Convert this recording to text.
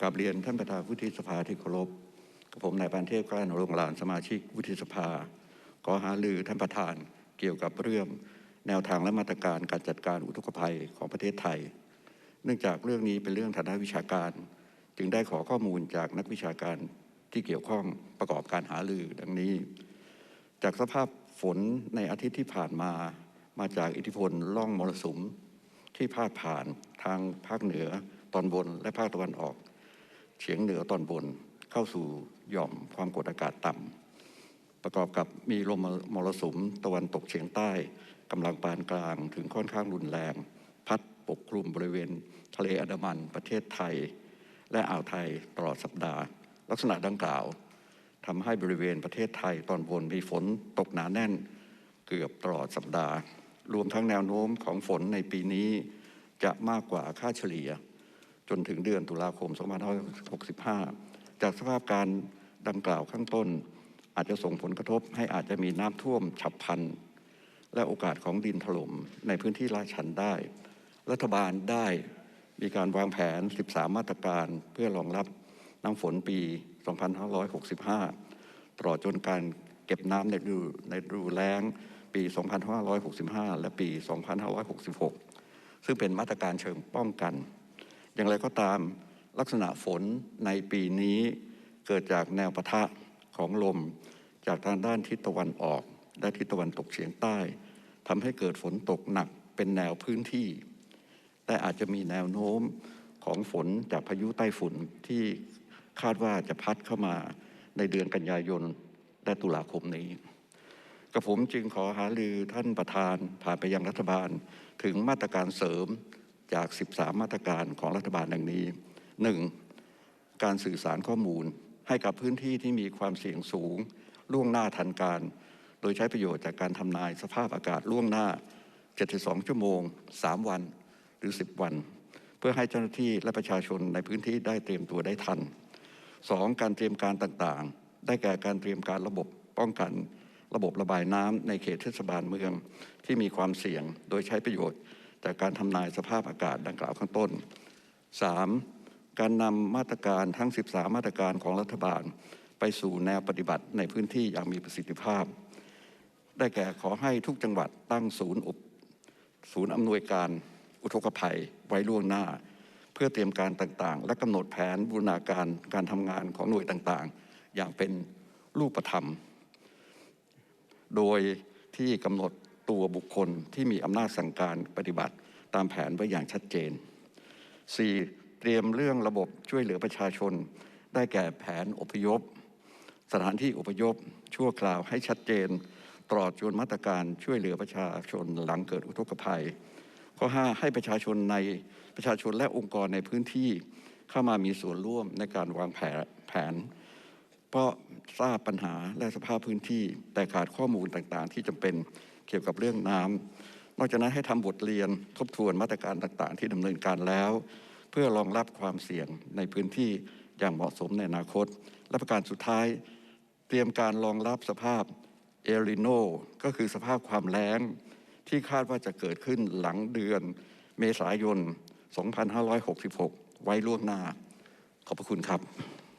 กราบเรียนท่านประธานวุฒิสภาที่เคารพกับผมนายปานเทพกล้านรงค์ลานสมาชิกวุฒิสภา ขอหารือท่านประธานเกี่ยวกับเรื่องแนวทางและมาตรการการจัดการอุทกภัยของประเทศไทย เนื่องจากเรื่องนี้เป็นเรื่องทางด้านวิชาการ จึงได้ขอข้อมูลจากนักวิชาการที่เกี่ยวข้องประกอบการหารือดังนี้ จากสภาพฝนในอาทิตย์ที่ผ่านมามาจากอิทธิพลล่องมรสุมที่พาดผ่านทางภาคเหนือตอนบนและภาคตะวันออก เฉียงเหนือตอนบนเข้าสู่หย่อมความกดอากาศต่ำประกอบกับมีลมมรสุมตะวันตกเฉียงใต้กำลังปานกลางถึงค่อนข้างรุนแรง พัดปกคลุมบริเวณ ทะเลอันดามันประเทศไทย และอ่าวไทยตลอดสัปดาห์ ลักษณะดังกล่าวทำให้บริเวณประเทศไทยตอนบนมีฝนตกหนาแน่นเกือบตลอดสัปดาห์ รวมทั้งแนวโน้มของฝนในปีนี้จะมากกว่าค่าเฉลี่ย จนถึงเดือนตุลาคม 2565 จากสภาพการดังกล่าวข้างต้น อาจจะส่งผลกระทบให้อาจจะมีน้ำท่วมฉับพลัน และโอกาสของดินถล่มในพื้นที่ลาดชันได้ รัฐบาลได้มีการวางแผน 13 มาตรการเพื่อรองรับน้ำฝนปี 2565 ตลอดจนการเก็บน้ำในฤดูในฤดูแล้งปี 2565 และปี 2566 ซึ่งเป็นมาตรการเชิงป้องกัน อย่างไรก็ตามลักษณะฝนในปีนี้เกิดจากแนวปะทะของลม จากทางด้านทิศตะวันออก และทิศตะวันตกเฉียงใต้ทำให้เกิดฝนตกหนักเป็นแนวพื้นที่แต่อาจจะมีแนวโน้มของฝนจากพายุใต้ฝุ่นที่คาดว่าจะพัดเข้ามาในเดือนกันยายนและตุลาคมนี้กับผมจึงขอหารือท่านประธานผ่านไปยังรัฐบาลถึงมาตรการเสริม จาก 13 มาตรการของรัฐบาลดังนี้ 1. การสื่อสารข้อมูลให้กับพื้นที่ที่มีความเสี่ยงสูง ล่วงหน้าทันการ โดยใช้ประโยชน์จากการทำนายสภาพอากาศล่วงหน้า 72 ชั่วโมง 3 วันหรือ 10 วัน เพื่อให้เจ้าหน้าที่และประชาชนในพื้นที่ได้เตรียมตัวได้ทัน 2. การเตรียมการต่างๆ ได้แก่การเตรียมการระบบป้องกันระบบระบายน้ำในเขตเทศบาลเมืองที่มีความเสี่ยง โดยใช้ประโยชน์ จากการทำนายสภาพอากาศดังกล่าวข้างต้น 3. การนำมาตรการทั้ง 13 มาตรการของรัฐบาล ไปสู่แนวปฏิบัติในพื้นที่อย่างมีประสิทธิภาพ ได้แก่ขอให้ทุกจังหวัดตั้งศูนย์อบศูนย์อำนวยการอุทกภัยไว้ล่วงหน้า เพื่อเตรียมการต่างๆ และกำหนดแผนบูรณาการการทำงานของหน่วยต่างๆ อย่างเป็นรูปธรรม โดยที่กำหนด ตัวบุคคลที่มีอำนาจสั่งการปฏิบัติตามแผนไว้อย่างชัดเจน 4. เตรียมเรื่องระบบช่วยเหลือประชาชน ได้แก่แผนอพยพ สถานที่อพยพ ชั่วคราวให้ชัดเจน ตลอดจนมาตรการช่วยเหลือประชาชนหลังเกิดอุทกภัย ข้อ 5 ให้ประชาชนในประชาชนและองค์กรในพื้นที่เข้ามามีส่วนร่วมในการวางแผนแผน เพราะทราบปัญหาและสภาพพื้นที่แต่ขาดข้อมูลต่างๆ ที่จำเป็น เกี่ยวกับเรื่องน้ำนอกจากนั้นให้ทำบทเรียนทบทวนมาตรการต่าง ๆ ที่ดำเนินการแล้ว เพื่อรองรับความเสี่ยงในพื้นที่อย่างเหมาะสมในอนาคต และประการสุดท้าย เตรียมการรองรับสภาพเอลิโนก็คือสภาพความแล้งที่คาดว่าจะเกิดขึ้นหลังเดือนเมษายน 2566 ไว้ล่วงหน้า ขอบพระคุณครับ